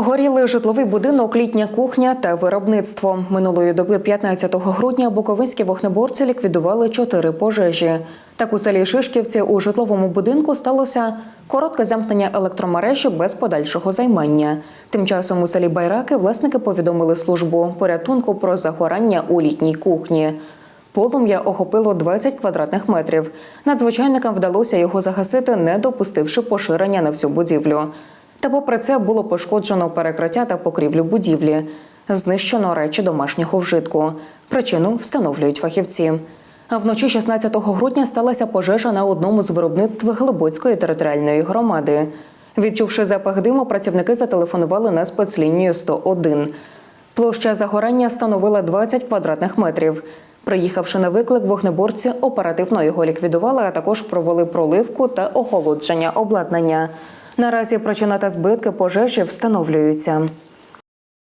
Горіли житловий будинок, літня кухня та виробництво. Минулої доби, 15 грудня, буковинські вогнеборці ліквідували чотири пожежі. Так у селі Шишківці у житловому будинку сталося коротке замкнення електромережі без подальшого займання. Тим часом у селі Байраки власники повідомили службу порятунку про загорання у літній кухні. Полум'я охопило 20 квадратних метрів. Надзвичайникам вдалося його загасити, не допустивши поширення на всю будівлю. Та попри це було пошкоджено перекриття та покрівлю будівлі. Знищено речі домашнього вжитку. Причину встановлюють фахівці. А вночі 16 грудня сталася пожежа на одному з виробництв Глибоцької територіальної громади. Відчувши запах диму, працівники зателефонували на спецлінію 101. Площа загорання становила 20 квадратних метрів. Приїхавши на виклик, вогнеборці оперативно його ліквідували, а також провели проливку та охолодження обладнання. Наразі причина та збитки пожежі встановлюються.